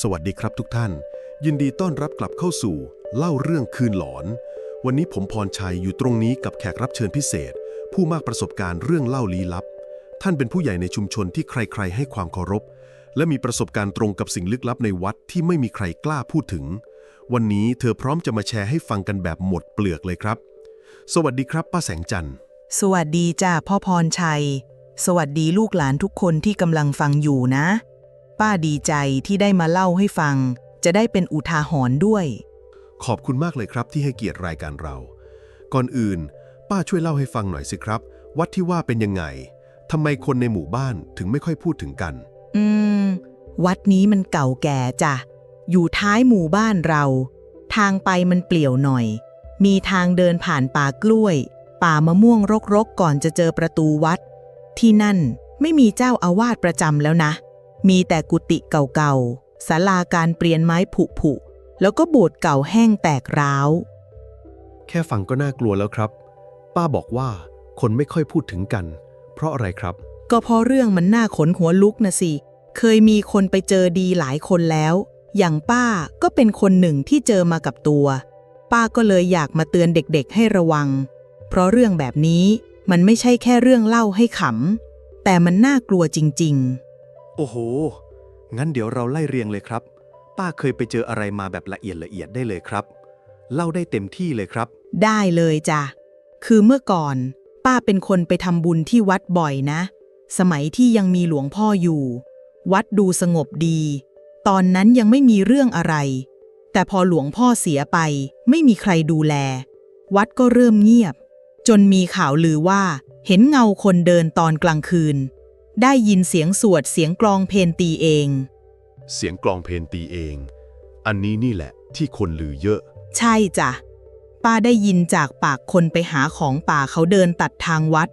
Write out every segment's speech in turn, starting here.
สวัสดีครับทุกท่าน ยินดีต้อนรับกลับเข้าสู่ เล่าเรื่องคืนหลอน วันนี้ผมพรชัยอยู่ตรงนี้กับแขกรับเชิญพิเศษ ผู้มากประสบการณ์เรื่องเล่าลี้ลับ ท่านเป็นผู้ใหญ่ในชุมชนที่ใครๆ ให้ความเคารพ และมีประสบการณ์ตรงกับสิ่งลึกลับในวัดที่ไม่มีใครกล้าพูดถึง วันนี้เธอพร้อมจะมาแชร์ให้ฟังกันแบบหมดเปลือกเลยครับ สวัสดีครับป้าแสงจันทร์ สวัสดีจ้าพ่อพรชัย สวัสดีลูกหลานทุกคนที่กำลังฟังอยู่นะ ป้าดีใจที่ได้มาเล่าให้ฟัง จะได้เป็นอุทาหรณ์ด้วย ขอบคุณมากเลยครับที่ให้เกียรติรายการเรา ก่อนอื่น ป้าช่วยเล่าให้ฟังหน่อยสิครับ วัดที่ว่าเป็นยังไงทำไมคนในหมู่บ้านถึงไม่ค่อยพูดถึงกัน อืม วัดนี้มันเก่าแก่จ้ะ อยู่ท้ายหมู่บ้านเรา ทางไปมันเปลี่ยวหน่อย มีทางเดินผ่านป่ากล้วย ป่ามะม่วงรกๆก่อนจะเจอประตูวัด ที่นั่นไม่มีเจ้าอาวาสประจำแล้วนะ มีแต่กุฏิเก่าๆศาลาการเปลี่ยนไม้ผุๆแล้วก็โบสถ์เก่าแห้งแตกร้าว แค่ฟังก็น่ากลัวแล้วครับ ป้าบอกว่าคนไม่ค่อยพูดถึงกัน เพราะอะไรครับ ก็เพราะเรื่องมันน่าขนหัวลุกนะสิ เคยมีคนไปเจอดีหลายคนแล้ว อย่างป้าก็เป็นคนหนึ่งที่เจอมากับตัว ป้าก็เลยอยากมาเตือนเด็กๆให้ระวัง เพราะเรื่องแบบนี้มันไม่ใช่แค่เรื่องเล่าให้ขำแต่มันน่ากลัวจริง โอ้โห งั้นเดี๋ยวเราไล่เรียงเลยครับ ป้าเคยไปเจออะไรมาแบบละเอียดละเอียดได้เลยครับ เล่าได้เต็มที่เลยครับ ได้เลยจ้ะ คือเมื่อก่อน ป้าเป็นคนไปทำบุญที่วัดบ่อยนะ สมัยที่ยังมีหลวงพ่ออยู่ วัดดูสงบดี ตอนนั้นยังไม่มีเรื่องอะไร แต่พอหลวงพ่อเสียไป ไม่มีใครดูแล วัดก็เริ่มเงียบ จนมีข่าวลือว่า เห็นเงาคนเดินตอนกลางคืน ได้ยินเสียงสวดเสียงกลองเพลนตีเอง เสียงกลองเพลนตีเอง อันนี้นี่แหละที่คนลือเยอะ ใช่จ้ะ ป้าได้ยินจากปากคนไปหาของป่าเขาเดินตัดทางวัด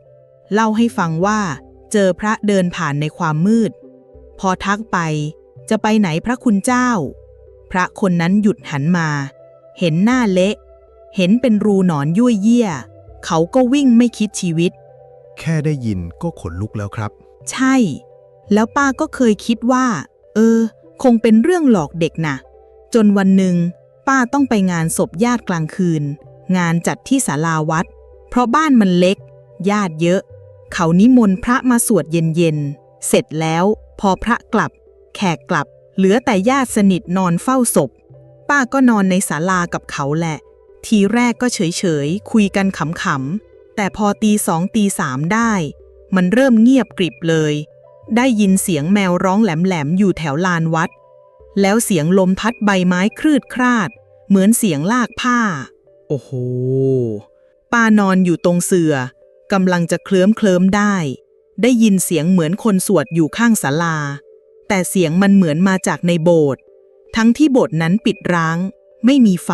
เล่าให้ฟังว่า เจอพระเดินผ่านในความมืด พอทักไป จะไปไหนพระคุณเจ้า พระคนนั้นหยุดหันมา เห็นหน้าเละ เห็นเป็นรูหนอนยุ่ยเยี่ย เขาก็วิ่งไม่คิดชีวิต แค่ได้ยินก็ขนลุกแล้วครับ ใช่ แล้วป้าก็เคยคิดว่า เออ คงเป็นเรื่องหลอกเด็กนะจนวันหนึ่งป้าต้องไปงานศพญาติกลางคืน งานจัดที่ศาลาวัด เพราะบ้านมันเล็ก ญาติเยอะ เขานิมนต์พระมาสวดเย็นๆ เสร็จแล้ว พอพระกลับ แขกกลับ เหลือแต่ญาติสนิทนอนเฝ้าศพ ป้าก็นอนในศาลากับเขาแหละ ทีแรกก็เฉยๆ คุยกันขำๆ แต่พอตีสองตีสามได้ มันเริ่มเงียบกริบเลย ได้ยินเสียงแมวร้องแหลมๆอยู่แถวลานวัด แล้วเสียงลมพัดใบไม้คลืดคลาด เหมือนเสียงลากผ้า โอ้โห ป้านอนอยู่ตรงเสือกำลังจะเคลิ้มเคลิ้มได้ ได้ยินเสียงเหมือนคนสวดอยู่ข้างศาลา แต่เสียงมันเหมือนมาจากในโบสถ์ ทั้งที่โบสถ์นั้นปิดร้าง ไม่มีไฟ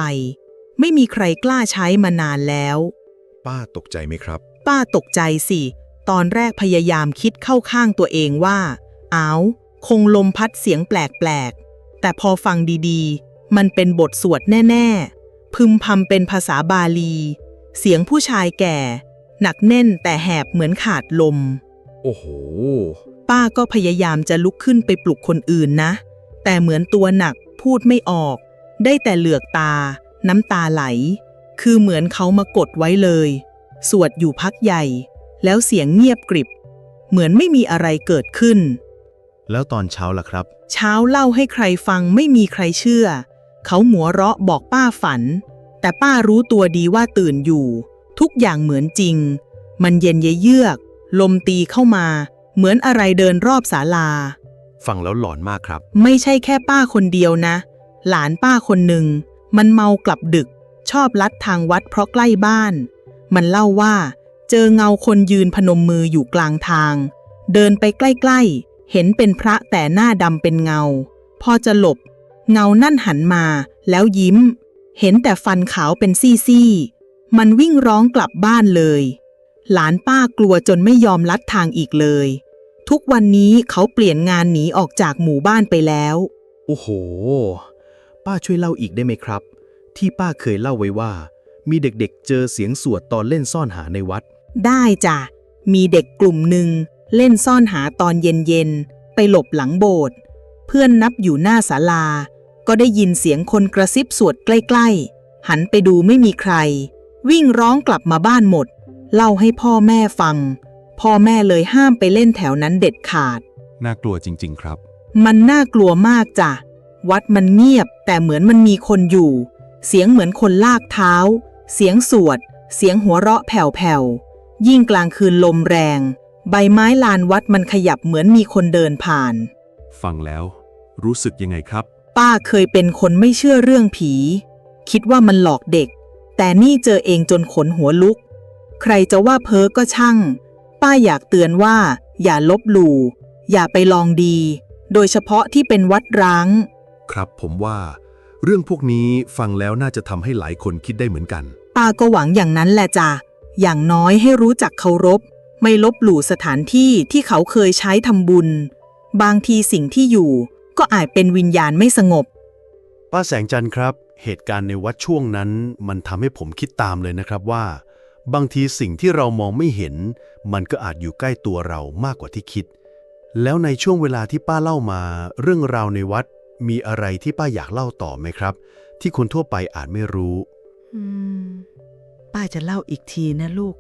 ไม่มีใครกล้าใช้มานานแล้ว ป้าตกใจไหมครับ ป้าตกใจสิ ตอนแรกพยายามคิดเข้าข้างตัวเองว่า อ้าว คงลมพัดเสียงแปลกๆ แต่พอฟังดีๆ มันเป็นบทสวดแน่ๆ พึมพำเป็นภาษาบาลี เสียงผู้ชายแก่ หนักแน่นแต่แหบเหมือนขาดลม โอ้โห ป้าก็พยายามจะลุกขึ้นไปปลุกคนอื่นนะ แต่เหมือนตัวหนักพูดไม่ออก ได้แต่เหลือกตา น้ำตาไหล คือเหมือนเขามากดไว้เลย สวดอยู่พักใหญ่ แล้วเสียงเงียบกริบ เหมือนไม่มีอะไรเกิดขึ้น แล้วตอนเช้าล่ะครับ เช้าเล่าให้ใครฟังไม่มีใครเชื่อ เขาหัวเราะบอกป้าฝัน แต่ป้ารู้ตัวดีว่าตื่นอยู่ ทุกอย่างเหมือนจริง มันเย็นเยือก ลมตีเข้ามา เหมือนอะไรเดินรอบศาลา ฟังแล้วหลอนมากครับ ไม่ใช่แค่ป้าคนเดียวนะ หลานป้าคนหนึ่ง มันเมากลับดึก ชอบลัดทางวัดเพราะใกล้บ้าน มันเล่าว่า เจอเงาคนยืนพนมมืออยู่กลางทาง เดินไปใกล้ๆ เห็นเป็นพระแต่หน้าดำเป็นเงา พอจะหลบ เงานั่นหันมาแล้วยิ้ม เห็นแต่ฟันขาวเป็นซี่ๆ มันวิ่งร้องกลับบ้านเลย หลานป้ากลัวจนไม่ยอมลัดทางอีกเลย ทุกวันนี้เขาเปลี่ยนงานหนีออกจากหมู่บ้านไปแล้ว โอ้โห ป้าช่วยเล่าอีกได้ไหมครับ ที่ป้าเคยเล่าไว้ว่า มีเด็กๆ เจอเสียงสวดตอนเล่นซ่อนหาในวัด ได้จ้ะ มีเด็กกลุ่มหนึ่งเล่นซ่อนหาตอนเย็นๆ ไปหลบหลังโบสถ์เพื่อนนับอยู่หน้าศาลา ก็ได้ยินเสียงคนกระซิบสวดใกล้ๆ หันไปดูไม่มีใคร วิ่งร้องกลับมาบ้านหมด เล่าให้พ่อแม่ฟัง พ่อแม่เลยห้ามไปเล่นแถวนั้นเด็ดขาด น่ากลัวจริง ๆ ครับ มันน่ากลัวมากจ้ะ วัดมันเงียบแต่เหมือนมันมีคนอยู่ เสียงเหมือนคนลากเท้า เสียงสวด เสียงหัวเราะแผ่วๆ ยิ่งกลางคืนลมแรง ใบไม้ลานวัดมันขยับเหมือนมีคนเดินผ่าน ฟังแล้ว รู้สึกยังไงครับ ป้าเคยเป็นคนไม่เชื่อเรื่องผี คิดว่ามันหลอกเด็ก แต่นี่เจอเองจนขนหัวลุก ใครจะว่าเพ้อก็ช่าง ป้าอยากเตือนว่า อย่าลบหลู่ อย่าไปลองดี โดยเฉพาะที่เป็นวัดร้าง ครับผมว่า เรื่องพวกนี้ฟังแล้วน่าจะทำให้หลายคนคิดได้เหมือนกัน ป้าก็หวังอย่างนั้นแหละจ้ะ อย่างน้อยให้รู้จักเคารพ ไม่ลบหลู่สถานที่ที่เขาเคยใช้ทำบุญ บางทีสิ่งที่อยู่ก็อาจเป็นวิญญาณไม่สงบ ป้าแสงจันทร์ครับ เหตุการณ์ในวัดช่วงนั้น มันทำให้ผมคิดตามเลยนะครับว่า บางทีสิ่งที่เรามองไม่เห็น มันก็อาจอยู่ใกล้ตัวเรามากกว่าที่คิด แล้วในช่วงเวลาที่ป้าเล่ามา เรื่องราวในวัดมีอะไรที่ป้าอยากเล่าต่อไหมครับ ที่คนทั่วไปอาจไม่รู้ ป้าจะเล่าอีกทีนะลูก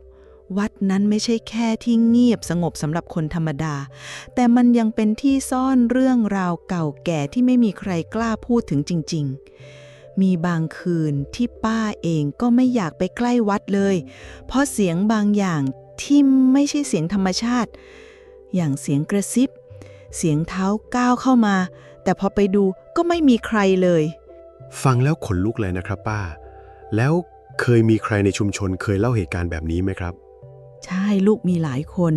วัดนั้นไม่ใช่แค่ที่เงียบสงบสำหรับคนธรรมดา แต่มันยังเป็นที่ซ่อนเรื่องราวเก่าแก่ที่ไม่มีใครกล้าพูดถึงจริง ๆ มีบางคืนที่ป้าเองก็ไม่อยากไปใกล้วัดเลย เพราะเสียงบางอย่างที่ไม่ใช่เสียงธรรมชาติ อย่างเสียงกระซิบ เสียงเท้าก้าวเข้ามา แต่พอไปดูก็ไม่มีใครเลย ฟังแล้วขนลุกเลยนะครับป้า แล้วเคยมีใครในชุมชนเคยเล่าเหตุการณ์แบบนี้ไหมครับ ใช่ลูกมีหลายคน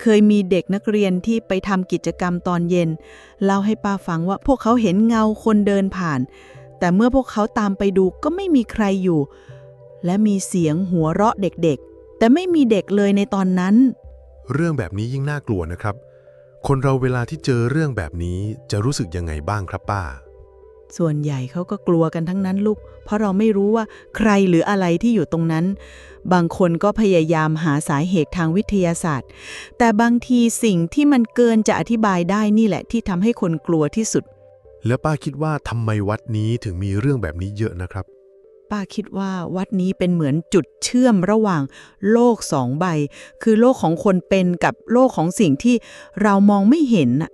เคยมีเด็กนักเรียนที่ไปทำกิจกรรมตอนเย็น เล่าให้ป้าฟังว่าพวกเขาเห็นเงาคนเดินผ่าน แต่เมื่อพวกเขาตามไปดูก็ไม่มีใครอยู่ และมีเสียงหัวเราะเด็กๆ แต่ไม่มีเด็กเลยในตอนนั้น เรื่องแบบนี้ยิ่งน่ากลัวนะครับ คนเราเวลาที่เจอเรื่องแบบนี้จะรู้สึกยังไงบ้างครับป้า ส่วนใหญ่เขาก็กลัวกันทั้งนั้นลูก เพราะเราไม่รู้ว่าใครหรืออะไรที่อยู่ตรงนั้น บางคนก็พยายามหาสาเหตุทางวิทยาศาสตร์ แต่บางทีสิ่งที่มันเกินจะอธิบายได้นี่แหละที่ทำให้คนกลัวที่สุด แล้วป้าคิดว่าทำไมวัดนี้ถึงมีเรื่องแบบนี้เยอะนะครับ ป้าคิดว่าวัดนี้เป็นเหมือนจุดเชื่อมระหว่างโลกสองใบ คือโลกของคนเป็นกับโลกของสิ่งที่เรามองไม่เห็นน่ะ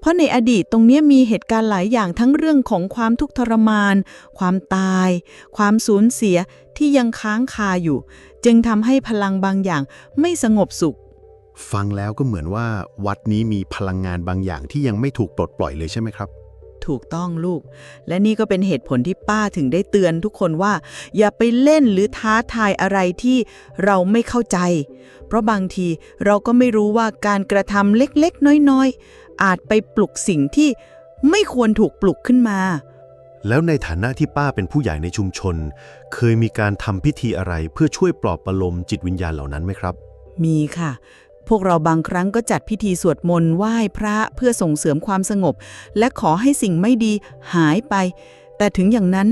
เพราะในอดีตตรงนี้มีเหตุการณ์หลายอย่างทั้งเรื่องของความทุกข์ทรมาน ความตาย ความสูญเสียที่ยังค้างคาอยู่ จึงทำให้พลังบางอย่างไม่สงบสุข ฟังแล้วก็เหมือนว่าวัดนี้มีพลังงานบางอย่างที่ยังไม่ถูกปลดปล่อยเลยใช่ไหมครับ ถูกต้องลูก และนี่ก็เป็นเหตุผลที่ป้าถึงได้เตือนทุกคนว่า อย่าไปเล่นหรือท้าทายอะไรที่เราไม่เข้าใจ เพราะบางทีเราก็ไม่รู้ว่าการกระทำเล็กๆ น้อยๆ อาจไปปลุกสิ่งที่ไม่ควรถูกปลุกขึ้นมา แล้วในฐานะที่ป้าเป็นผู้ใหญ่ในชุมชน เคยมีการทำพิธีอะไรเพื่อช่วยปลอบประโลมจิตวิญญาณเหล่านั้นไหมครับ มีค่ะ พวกเราบางครั้งก็จัดพิธีสวดมนต์ไหว้พระเพื่อส่งเสริมความสงบ และขอให้สิ่งไม่ดีหายไป แต่ถึงอย่างนั้น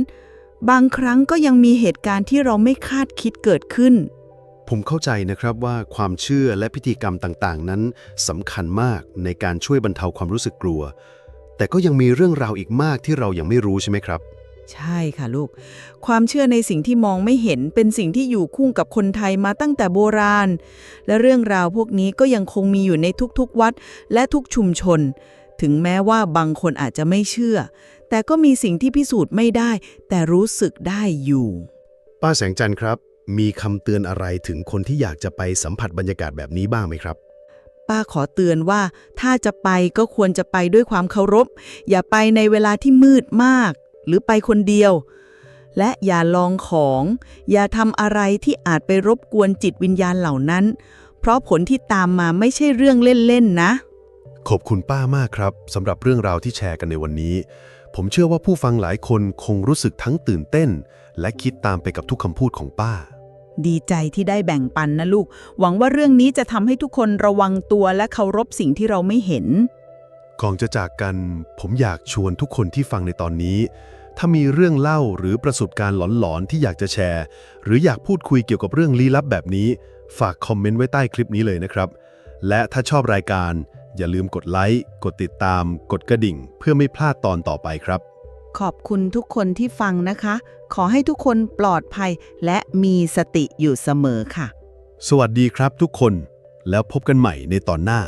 บางครั้งก็ยังมีเหตุการณ์ที่เราไม่คาดคิดเกิดขึ้น ผมเข้าใจนะครับว่าความเชื่อและพิธีกรรมต่างๆ นั้นสำคัญมากในการช่วยบรรเทาความรู้สึกกลัว แต่ก็ยังมีเรื่องราวอีกมากที่เรายังไม่รู้ใช่ไหมครับ ใช่ค่ะลูก ความเชื่อในสิ่งที่มองไม่เห็นเป็นสิ่งที่อยู่คู่กับคนไทยมาตั้งแต่โบราณ และเรื่องราวพวกนี้ก็ยังคงมีอยู่ในทุกๆวัด และทุกชุมชน ถึงแม้ว่าบางคนอาจจะไม่เชื่อ แต่ก็มีสิ่งที่พิสูจน์ไม่ได้ แต่รู้สึกได้อยู่ ป้าแสงจันทร์ครับ มีคำเตือนอะไรถึงคนที่อยากจะไปสัมผัสบรรยากาศแบบนี้บ้างไหมครับ ป้าขอเตือนว่าถ้าจะไปก็ควรจะไปด้วยความเคารพ อย่าไปในเวลาที่มืดมาก หรือไปคนเดียว และอย่าลองของ อย่าทำอะไรที่อาจไปรบกวนจิตวิญญาณเหล่านั้น เพราะผลที่ตามมาไม่ใช่เรื่องเล่นๆนะ ขอบคุณป้ามากครับสำหรับเรื่องราวที่แชร์กันในวันนี้ ผมเชื่อว่าผู้ฟังหลายคนคงรู้สึกทั้งตื่นเต้น และคิดตามไปกับทุกคำพูดของป้าดีใจที่ได้แบ่งปันนะลูก หวังว่าเรื่องนี้จะทำให้ทุกคนระวังตัวและเคารพสิ่งที่เราไม่เห็น ก่อนจะจากกัน ผมอยากชวนทุกคนที่ฟังในตอนนี้ ถ้ามีเรื่องเล่าหรือประสบการณ์หลอนๆ ที่อยากจะแชร์ หรืออยากพูดคุยเกี่ยวกับเรื่องลี้ลับแบบนี้ ฝากคอมเมนต์ไว้ใต้คลิปนี้เลยนะครับ และถ้าชอบรายการ อย่าลืมกดไลค์ กดติดตาม กดกระดิ่ง เพื่อไม่พลาดตอนต่อไปครับ ขอบคุณทุกคนที่ฟังนะคะ ขอให้ทุกคนปลอดภัยและมีสติอยู่เสมอค่ะ สวัสดีครับทุกคน แล้วพบกันใหม่ในตอนหน้า